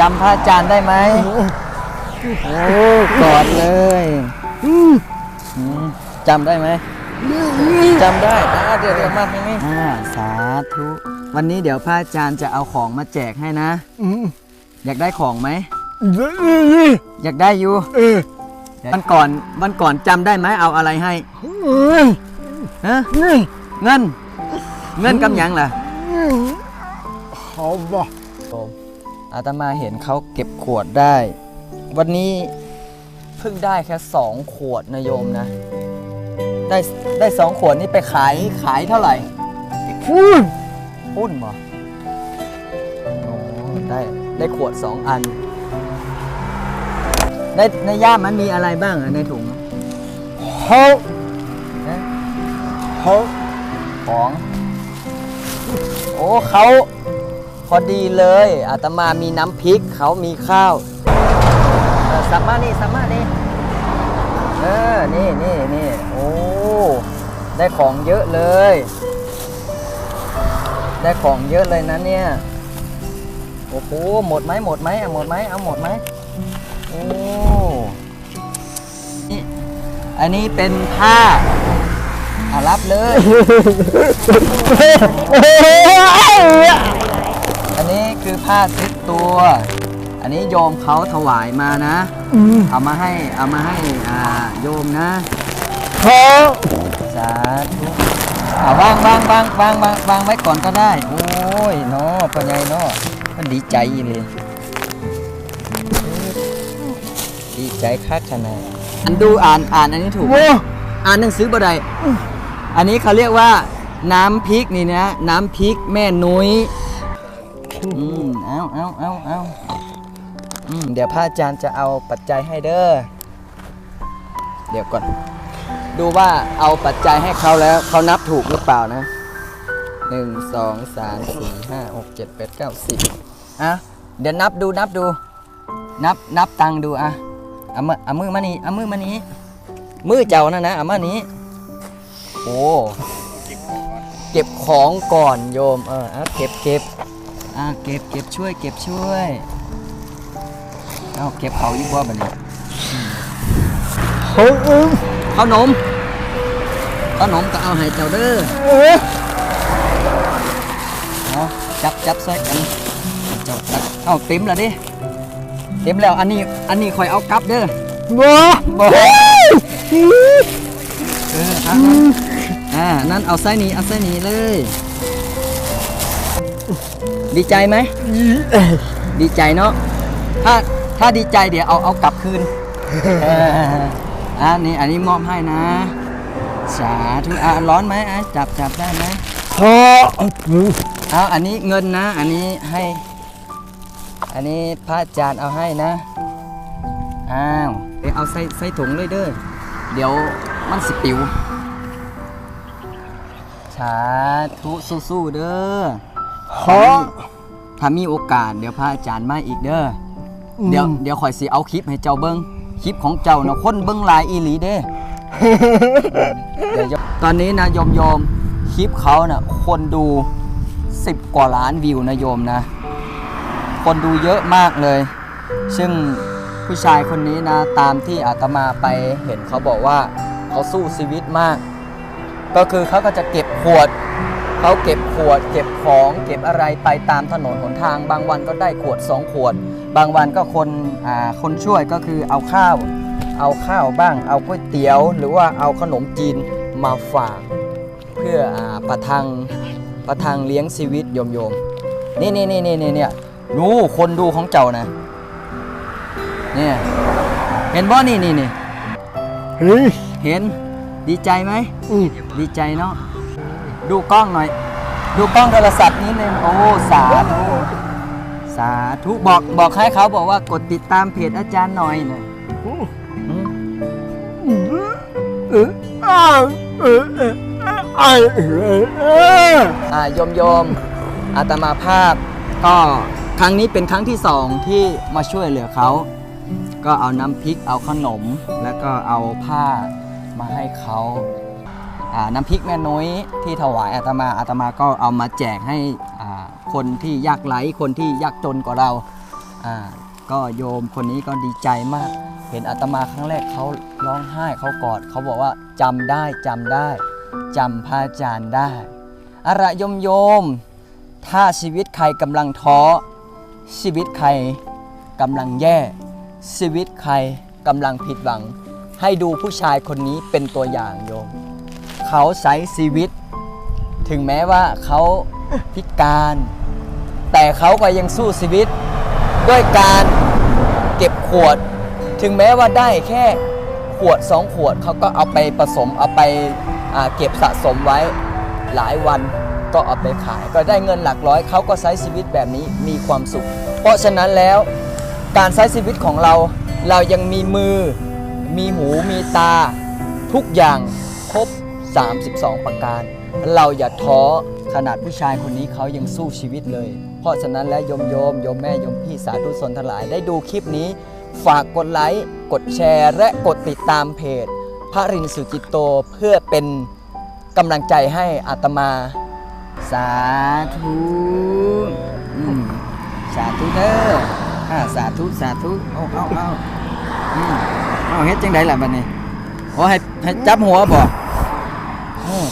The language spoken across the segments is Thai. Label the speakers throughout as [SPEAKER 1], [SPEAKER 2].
[SPEAKER 1] จำพระอาจารย์ได้ไหมโอ้กอดเลยอืมจำได้ไหมจำได้อ่าเดี๋ยวเดี๋ยวมาตรงนี้อ่าสาธุ วันนี้เดี๋ยวพระอาจารย์จะเอาของมาแจกให้นะ อยากได้ของไหม อยากได้อยู่วันก่อนวันก่อนจำได้ไหมเอาอะไรให้ฮะเงิน เงินกำหยังล่ะ
[SPEAKER 2] เขาบ อก
[SPEAKER 1] อาตมาเห็นเขาเก็บขวดได้ วันนี้เพิ่งได้แค่สองขวดนะโยมนะ ได้ได้สองขวดนี่ไปขายขายเท่าไหร่
[SPEAKER 2] พูด
[SPEAKER 1] ปุ้นบ่โอ้ได้ได้ขวดสองอัน ในในย่ามมันมีอะไรบ้างอะในถุง
[SPEAKER 2] เขา
[SPEAKER 1] ฮะ
[SPEAKER 2] เขา
[SPEAKER 1] ของ โอ้เขา พอดีเลยอาตมามีน้ำพริกเขามีข้าวเออสัมมานี่สัมมานี่เออนี่นี่นี่โอ้ได้ของเยอะเลย ได้ของเยอะเลยนะเนี่ยโอ้โหหมดไหมหมดไหมเอาหมดไหมเอาหมดไหมโอ้นี่อันนี้เป็นผ้าอารับเลย อันนี้คือผ้าซิปตัว อันนี้โยมเขาถวายมานะเอามาให้เอามาให้อ่าโยมนะ
[SPEAKER 2] เขา
[SPEAKER 1] สาธุเอาวางวางวางวางวางวางไว้ก่อนก็ได้ โอ้ยเนาะปัญญาเนาะมันดีใจเลย ดีใจคักขนาดอันดูอ่านอ่านอันนี้ถูกไหม
[SPEAKER 2] ว่า
[SPEAKER 1] อ่านหนังสือบ่ได้อันนี้เขาเรียกว่า น้ำพริกนี่นะ น้ำพริกแม่นุ้ย อืมเอาเอาเอาเอาอืมเดี๋ยวพระอาจารย์จะเอาปัจจัยให้เด้อ เดี๋ยวก่อน ดูว่าเอาปัจจัยให้เขาแล้วเขานับถูกหรือเปล่านะหนึ่งสองสามสี่ห้าหกเจ็ดแปดเก้าสิบอะเดี๋ยวนับดูนับดู นับนับตังค์ดูอะเอามือเอามือมานี่เอามือมานี้ มือเจ้านะนะเอามานี้ โอ้เก็บของก่อนโยม เออเอเก็บเก็บ อ่าเก็บเก็บช่วย เก็บช่วยเอาเก็บเขาอีกว่าบัดนี้
[SPEAKER 2] เขาเออ
[SPEAKER 1] ขนมขนมก็เอาให้เจ้าเด้อ
[SPEAKER 2] เออ
[SPEAKER 1] เอาจับจับใส่กันเจ้าตักเอาเต็มแล้วดิเต็มแล้วอันนี้อันนี้คอยเอากลับเด้อ
[SPEAKER 2] ว่า
[SPEAKER 1] บ่เออเอาอ่านั่นเอาไส้นี้เอาไส้นี้เลย ดีใจไหม ดีใจเนาะ ถ้าถ้าดีใจเดี๋ยวเอาเอากลับคืนอันนี้อันนี้มอบให้นะ สาธุอะร้อนไหมอะจับจับได้ไหม
[SPEAKER 2] เขา
[SPEAKER 1] เอาอันนี้เงินนะ อันนี้ให้ อันนี้พระอาจารย์เอาให้นะ อ้าวเดี๋ยวเอาใส่ใส่ถุงเลยเด้อ เดี๋ยวมันสิปิวสาธุสู้ๆเด้อ
[SPEAKER 2] ขา
[SPEAKER 1] ถ้ามีโอกาสเดี๋ยวพระอาจารย์มาอีกเด้อเดี๋ยวเดี๋ยวข่อยสิเอาคลิปให้เจ้าเบิ้งคลิปของเจ้านะคนเบิ้งหลายอีหลีเด้ เดี๋ยวโยมตอนนี้นะโยมโยมคลิปเขานะ่ะคนดู 10 กว่าล้านวิวนะโยมนะ คนดูเยอะมากเลย ซึ่งผู้ชายคนนี้นะ ตามที่อาตมาไปเห็นเขาบอกว่าเขาสู้ชีวิตมาก ก็คือเขาก็จะเก็บขวด เขาเก็บขวด เก็บของเก็บอะไรไปตามถนนหนทาง บางวันก็ได้ขวด 2 ขวด บางวันก็คนอ่าคนช่วยก็คือเอาข้าว เอาข้าวบ้าง เอาก๋วยเตี๋ยว หรือว่าเอาขนมจีนมาฝาก เพื่ออ่าประทังประทังเลี้ยงชีวิตโยมโยมๆนี่นี่นี่นี่นี่เนี่ยดูคนดูของเจ้านะเนี่ยเห็นบ่นี่นี่นี่
[SPEAKER 2] เฮ้ย
[SPEAKER 1] เห็นดีใจไหม
[SPEAKER 2] อืม
[SPEAKER 1] ดีใจเนาะ ดูกล้องหน่อย ดูกล้องโทรศัพท์นิดนึงโอ้สาธุสาธุบอกบอกให้เขาบอกว่ากดติดตามเพจอาจารย์หน่อยนะอืม
[SPEAKER 2] เอออ้าวเออเออไอเออเออ
[SPEAKER 1] อ่าโยมโยมอาตมาภาพ ก็ครั้งนี้เป็นครั้งที่สองที่มาช่วยเหลือเขา ก็เอาน้ำพริกเอาขนม แล้วก็เอาผ้ามาให้เขา น้ำพริกแม่นุ้ยที่ถวายอาตมาอาตมาก็เอามาแจกให้คนที่ยากไร้คนที่ยากจนกว่าเราก็โยมคนนี้ก็ดีใจมาก เห็นอาตมาครั้งแรกเขาร้องไห้เขากอดเขาบอกว่าจำได้จำได้จำพระอาจารย์ได้อะระโยมโยม ถ้าชีวิตใครกำลังท้อ ชีวิตใครกำลังแย่ ชีวิตใครกำลังผิดหวัง ให้ดูผู้ชายคนนี้เป็นตัวอย่างโยม เขาใช้ชีวิต ถึงแม้ว่าเขาพิการ แต่เขาก็ยังสู้ชีวิต ด้วยการเก็บขวด ถึงแม้ว่าได้แค่ขวดสองขวดเขาก็เอาไปผสมเอาไปเก็บสะสมไว้หลายวันก็เอาไปขาย ก็ได้เงินหลักร้อยเขาก็ใช้ชีวิตแบบนี้มีความสุข เพราะฉะนั้นแล้วการใช้ชีวิตของเราเรายังมีมือ มีหูมีตา ทุกอย่างครบ 32 ประการ เราอย่าท้อขนาดผู้ชายคนนี้เขายังสู้ชีวิตเลย เพราะฉะนั้นแล้วโยมโยมโยมแม่โยมพี่สาธุชนทั้งหลายได้ดูคลิปนี้ ฝากกดไลค์กดแชร์ และกดติดตามเพจ พระรินสุจิตโตเพื่อเป็นกำลังใจให้อาตมา สาธุอืมสาธุเด้ออ่าสาธุสาธุเอาเอาเอาอืมเอาเฮ็ดจังไดล่ะบัดนี้โอ้ให้ให้จับหัวบ่อืม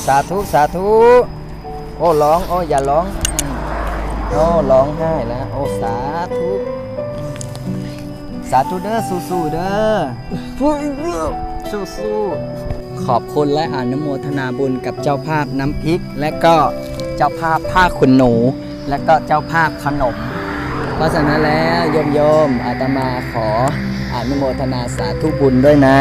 [SPEAKER 1] สาธุสาธุ โอ้ร้อง โอ้อย่าร้อง โอ้ร้องไห้แล้ว โอ้สาธุ สาธุเด้อสู้ๆเด้อสู้ๆขอบคุณและอนุโมทนาบุญกับเจ้าภาพน้ำพริก และก็เจ้าภาพผ้าขนหนู และก็เจ้าภาพขนม เพราะฉะนั้นแล้วโยมโยมๆอาตมาขออนุโมทนาสาธุบุญด้วยนะ